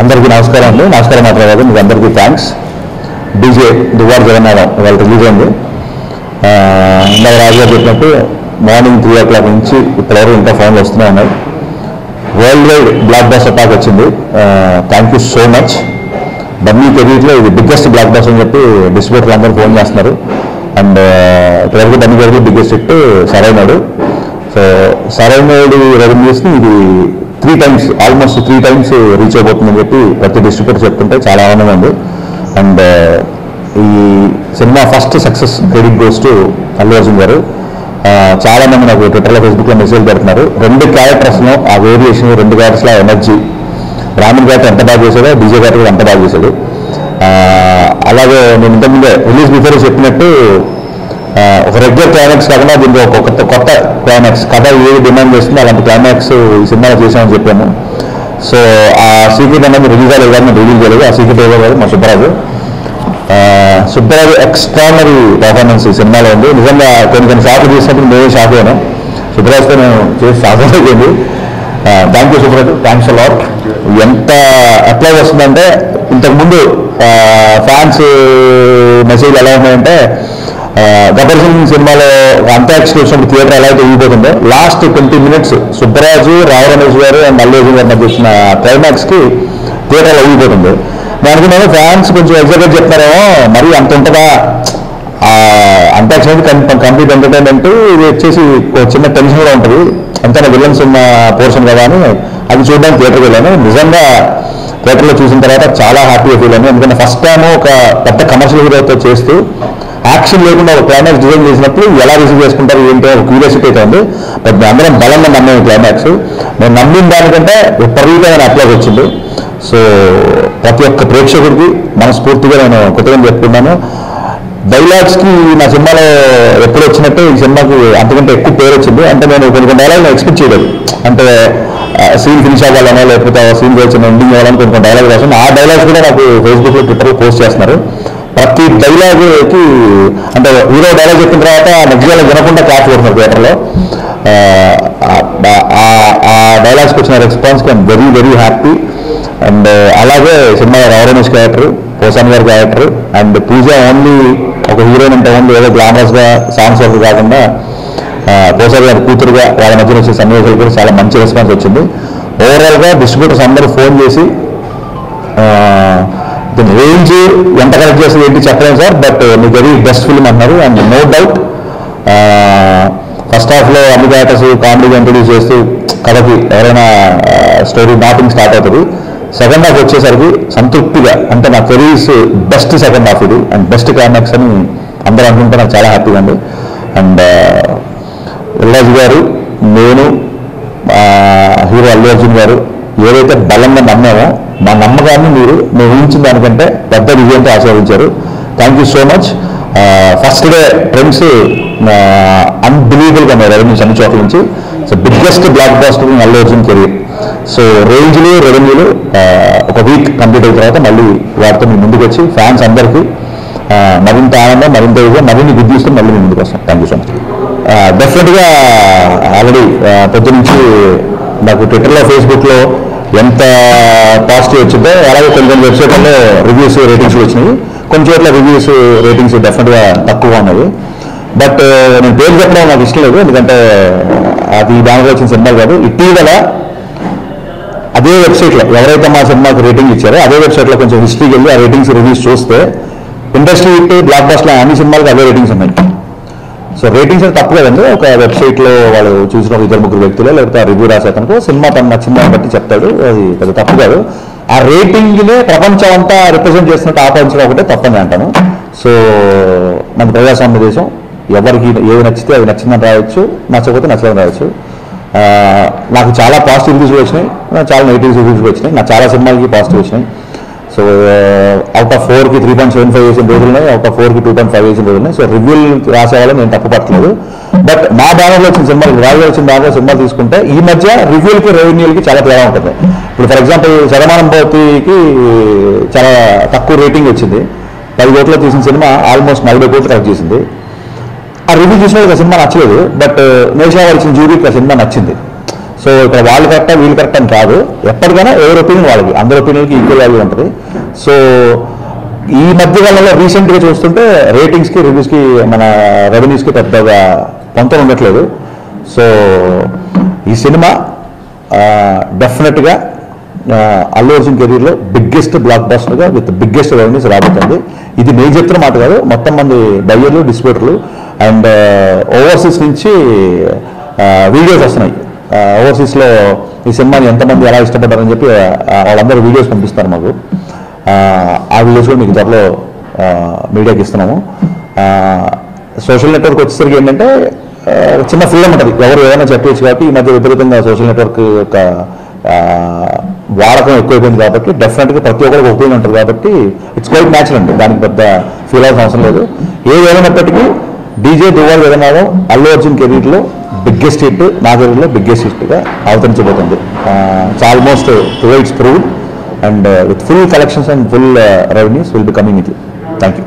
అందరికీ నమస్కారం అండి. నమస్కారం మాట్లాడదు మీకు అందరికీ థ్యాంక్స్ డీజే దువార్ జగన్నాథం ఇవాళ రిలీజ్ అయింది. ఇందాక రాజుగారు చెప్పినట్టు మార్నింగ్ త్రీ ఓ క్లాక్ నుంచి ఇప్పటివరకు ఇంకా ఫోన్లు వస్తూనే ఉన్నాయి. World wide block buster talk వచ్చింది thank you so much Bunny కెరీర్లో ఇది బిగ్గెస్ట్ బ్లాక్ బాస్ అని చెప్పి డిస్ట్రిబ్యూటర్ అందరూ ఫోన్ చేస్తున్నారు. అండ్ ఇప్పటివరకు Bunny career biggest hit Sarrainodu. So Sarrainodu రెవెన్యూస్ని ఇది three times almost three times reach అయిపోతుందని చెప్పి ప్రతి డిస్ట్రిబ్యూటర్ చెప్తుంటే చాలా ఆనందం ఉంది అండ్ uh, ఈ cinema first success credit goes to Allu Arjun గారు. Uh, చాలా మంది నాకు ట్విట్టర్లో ఫేస్బుక్లో మెసేజ్ పెడుతున్నారు. రెండు క్యారెక్టర్స్లో ఆ వేరియేషన్ రెండు క్యారెక్టర్స్లో ఎనర్జీ రామన్ గారు ఎంత బాగా చేశాడో డీజే గారు ఎంత బాగా చేశాడు. Uh, అలాగే నేను ఇంతకుముందే రిలీజ్ బిఫోర్ చెప్పినట్టు ఒక రెగ్యులర్ క్లైమాక్స్ కాకుండా దీనికి ఒక కొత్త కొత్త క్లైమాక్స్ కథ ఏది డిమాండ్ చేస్తుందో అలాంటి క్లైమాక్స్ ఈ సినిమాలో చేసామని చెప్పాను సో ఆ సీక్రెట్ అనేది రిలీజ్ అయ్యే కానీ రిలీజ్ చేయలేదు. ఆ సీక్రెట్ ఏదో కాదు మా సుబ్బరాజు. సుబ్బరాజు ఎక్స్ట్రానరీ పర్ఫార్మెన్స్ ఈ సినిమాలో ఉంది. నిజంగా కొన్ని కొన్ని షాట్లు చేసినప్పుడు మేమే షాక్ అయినా. సుబ్బరాజుతో నేను చేసి షాక్ అయిపోయింది. Thank you Subbaraju. Thanks lot ఎంత అప్లై వస్తుందంటే ఇంతకుముందు ఫ్యాన్స్ మెసేజ్ ఎలా ఉన్నాయంటే ఆ, సినిమాలో అంత్యాక్షి వచ్చినప్పుడు థియేటర్ ఎలా అయితే ఊగిపోతుందో last twenty minutes Subbaraju Rao Ramesh గారు అండ్ అల్లు గారు మధ్య వచ్చిన క్లైమాక్స్కి థియేటర్లో ఊగిపోతుంది దానికి నేను ఫ్యాన్స్ కొంచెం ఎగ్జైటెడ్ చెప్తారేమో మరి అంత ఉంటుందా? అంత్యాక్షి అనేది కంప్లీట్ ఎంటర్టైన్మెంట్ ఇది వచ్చేసి చిన్న టెన్షన్ కూడా ఉంటుంది. అంతా విలన్స్ ఉన్న పోర్షన్ కదా అని అది చూడడానికి థియేటర్కి వెళ్ళాను. నిజంగా థియేటర్లో చూసిన తర్వాత చాలా హ్యాపీగా ఫీల్ అయ్యాను ఎందుకంటే ఫస్ట్ టైం ఒక పెద్ద కమర్షియల్ హీరోతో చేస్తూ యాక్షన్ లేకుండా ఒక క్లైమాక్స్ డిజైన్ చేసినప్పుడు ఎలా రిసీవ్ చేసుకుంటారు ఏంటి ఒక క్యూరియాసిటీ అయితే ఉంది. బట్ అందరం బలంగా నమ్మేది క్లైమాక్స్ మేము నమ్మిన దానికంటే విపరీతమైన అప్లాగ్ వచ్చింది. సో ప్రతి ఒక్క ప్రేక్షకుడికి మనస్ఫూర్తిగా నేను కొత్తగా చెప్పుకున్నాను డైలాగ్స్కి నా సినిమాలో ఎప్పుడు వచ్చినట్టే ఈ సినిమాకి అంతకంటే ఎక్కువ పేరు వచ్చింది. అంటే నేను కొన్ని కొన్ని డైలాగ్ ఎక్స్పెక్ట్ చేయలేదు. అంటే సీన్ ఫినిష్ అవ్వాలనో లేకపోతే సీన్ వచ్చిన ఎండింగ్ అవ్వాలని కొన్ని కొన్ని డైలాగ్ రాసాను ఆ డైలాగ్స్ కూడా నాకు ఫేస్బుక్లో ట్విట్టర్లో పోస్ట్ చేస్తున్నారు. ప్రతి డైలాగ్కి అంటే హీరో డైలాగ్ చెప్పిన తర్వాత నెక్స్ట్ డైలాగ్ వినకుండా క్లాస్ కొడుతున్నారు థియేటర్లో ఆ డైలాగ్స్కి వచ్చిన రెస్పాన్స్కి I'm very very happy and అలాగే సినిమా రమేష్ క్యారెక్టర్ పోసాన్ గారి క్యారెక్టర్ అండ్ పూజ ఓన్లీ ఒక హీరోయిన్ అంటే ఓన్లీ ఏదో గ్లామరస్గా సాంగ్స్ వరకు కాకుండా పోసారి గారి కూతురుగా వాళ్ళ మధ్యన వచ్చే సన్నివేశాలు కూడా చాలా మంచి రెస్పాన్స్ వచ్చింది. ఓవరాల్గా డిస్ట్రిబ్యూటర్స్ అందరూ ఫోన్ చేసి రేంజ్ ఎంత కరెక్ట్ చేస్తుంది ఏంటి చెప్పలేము సార్ బట్ మీకు వెరీ బెస్ట్ ఫిల్మ్ అన్నారు అండ్ నో డౌట్ ఫస్ట్ హాఫ్లో అన్ని క్యారెక్టర్స్ కామెడీగా ఇంట్రొడ్యూస్ చేస్తూ కథకి ఎవరైనా స్టోరీ మ్యాపింగ్ స్టార్ట్ అవుతుంది. సెకండ్ హాఫ్ వచ్చేసరికి సంతృప్తిగా అంటే నా కెరీర్స్ బెస్ట్ సెకండ్ హాఫ్ ఇది అండ్ బెస్ట్ క్లైమాక్స్ అని అందరూ అనుకుంటే నాకు చాలా హ్యాపీగా ఉంది. అండ్ ఇల్లాజ్ గారు నేను హీరో అల్లు అర్జున్ గారు ఏదైతే బలంగా నమ్మామో మా నమ్మకాన్ని మీరు మేము ఊహించిన దానికంటే పెద్ద విజయంతో ఆశీర్వదించారు thank you so much first day trends అన్బిలీవబుల్గా ఉన్నాయి రెవెన్యూ అన్ని చోట్ల నుంచి. So biggest block buster Allu Arjun Allu Arjun career. So రేంజ్లు రెవెన్యూలు ఒక వీక్ కంప్లీట్ అయిన తర్వాత మళ్ళీ వాటితో మీ ముందుకు వచ్చి ఫ్యాన్స్ అందరికీ uh, మరింత ఆనందం మరింత ఇదిగా మరిన్ని గుడ్ న్యూస్తో మళ్ళీ మీ ముందుకు వస్తాం. థ్యాంక్ యూ సో మచ్ డెఫినెట్గా ఆల్రెడీ పొద్దు నుంచి నాకు ట్విట్టర్లో ఫేస్బుక్లో ఎంత పాజిటివ్ వచ్చిందో అలాగే కొన్ని కొన్ని వెబ్సైట్లలో రివ్యూస్ రేటింగ్స్ వచ్చినాయి. కొన్ని చోట్ల రివ్యూస్ రేటింగ్స్ డెఫినెట్గా తక్కువగా ఉన్నాయి. బట్ uh, నేను పేరు చెప్పడం నాకు ఇష్టం లేదు ఎందుకంటే అది దానిలో వచ్చిన సినిమా కాదు. ఇటీవల అదే వెబ్సైట్లో ఎవరైతే మా సినిమాకి రేటింగ్ ఇచ్చారో అదే వెబ్సైట్లో కొంచెం హిస్టరీకి వెళ్ళి ఆ రేటింగ్స్ రివ్యూస్ చూస్తే ఇండస్ట్రీ బ్లాక్ బస్ట్లో అన్ని సినిమాలకు అదే రేటింగ్స్ ఉన్నాయి. సో రేటింగ్స్ అయితే తప్పు కదండి. ఒక వెబ్సైట్లో వాళ్ళు చూసిన ఇద్దరు ముగ్గురు వ్యక్తులు లేకపోతే రివ్యూ రివ్యూ రాసేతనుకో సినిమా తన నచ్చిందాన్ని బట్టి చెప్తాడు. అది పెద్ద తప్పు కాదు. ఆ రేటింగ్నే ప్రపంచం అంతా రిప్రజెంట్ చేసినట్టు ఆపాదించడం ఒకటే తప్పని అంటాను. సో మన ప్రజాస్వామ్య దేశం ఎవరికి ఏది నచ్చితే అది నచ్చిందని రాయొచ్చు నచ్చకపోతే నచ్చదని రాయొచ్చు. నాకు చాలా పాజిటివ్ రివ్యూస్ వచ్చినాయి. చాలా నెగిటివ్ రివ్యూస్ వచ్చినాయి. నాకు చాలా సినిమాలకి పాజిటివ్ వచ్చినాయి. సో అవుట్ ఆఫ్ ఫోర్కి త్రీ పాయింట్ సెవెన్ ఫైవ్ వేసిన రోజులు ఉన్నాయి అవుట్ ఆఫ్ ఫోర్కి టూ పాయింట్ ఫైవ్ వేసిన రోజులు ఉన్నాయి. సో రివ్యూలు రాసేవాళ్ళని నేను తప్పుపట్టలేదు బట్ మా బ్యానర్లో వచ్చిన సినిమాలు రాజు వచ్చిన బ్యానర్లో సినిమాలు తీసుకుంటే ఈ మధ్య రివ్యూలకి రెవెన్యూలకి చాలా తేడా ఉంటుంది. ఇప్పుడు ఫర్ ఎగ్జాంపుల్ శరమానం భవతికి చాలా తక్కువ రేటింగ్ వచ్చింది. పది కోట్ల తీసిన సినిమా ఆల్మోస్ట్ నలభై కోట్లు కలెక్ట్ చేసింది. ఆ రివ్యూ చూసిన ఆ సినిమా నచ్చలేదు బట్ నేషా వారు జూరీకి ఆ సినిమా నచ్చింది. సో ఇక్కడ వాళ్ళు కరెక్టా వీళ్ళు కరెక్ట్ అని కాదు. ఎప్పటికైనా ఎవరి ఒపీనియన్ వాళ్ళకి అందరి ఒపీనియన్కి ఈక్వల్ వాల్యూ ఉంటుంది. సో ఈ మధ్య కాలంలో రీసెంట్గా చూస్తుంటే రేటింగ్స్కి రివ్యూస్కి మన రెవెన్యూస్కి పెద్దగా పొంతం ఉండట్లేదు. సో ఈ సినిమా డెఫినెట్గా అల్లు అర్జున్ కెరీర్లో బిగ్గెస్ట్ బ్లాక్ బస్టర్గా విత్ బిగ్గెస్ట్ రెవెన్యూస్ రాబోతుంది. ఇది నేను చెప్తున్న మాట కాదు మొత్తం మంది బయ్యర్లు డిస్ట్రిబ్యూటర్లు అండ్ ఓవర్సీస్ నుంచి వీడియోస్ వస్తున్నాయి. ఓవర్సీస్లో ఈ సినిమాని ఎంతమంది ఎలా ఇష్టపడ్డారని చెప్పి వాళ్ళందరూ వీడియోస్ పంపిస్తారు మాకు. ఆ, వీడియోస్ కూడా మీకు త్వరలో మీడియాకి ఇస్తున్నాము. సోషల్ నెట్వర్క్ వచ్చేసరికి ఏంటంటే చిన్న ఫ్రీడమ్ ఉంటుంది. ఎవరు ఏదైనా చెప్పవచ్చు కాబట్టి ఈ మధ్య విపరీతంగా సోషల్ నెట్వర్క్ యొక్క వాడకం ఎక్కువైపోయింది కాబట్టి డెఫినెట్గా ప్రతి ఒక్కరికి ఒపీనియన్ ఉంటుంది కాబట్టి ఇట్స్ క్వైట్ న్యాచురల్ అండి. దానికి పెద్ద ఫీల్ అవ్వాల్సిన అవసరం లేదు. ఏది ఏమైనప్పటికీ డీజే దువ్వార్ విధనాదం అల్లు అర్జున్ కెరీర్లో బిగ్గెస్ట్ హిట్ నా కెరీర్లో బిగ్గెస్ట్ హిట్గా అవతరించబోతుంది. It's almost it's prove and with full collections and full revenues will be coming it thank you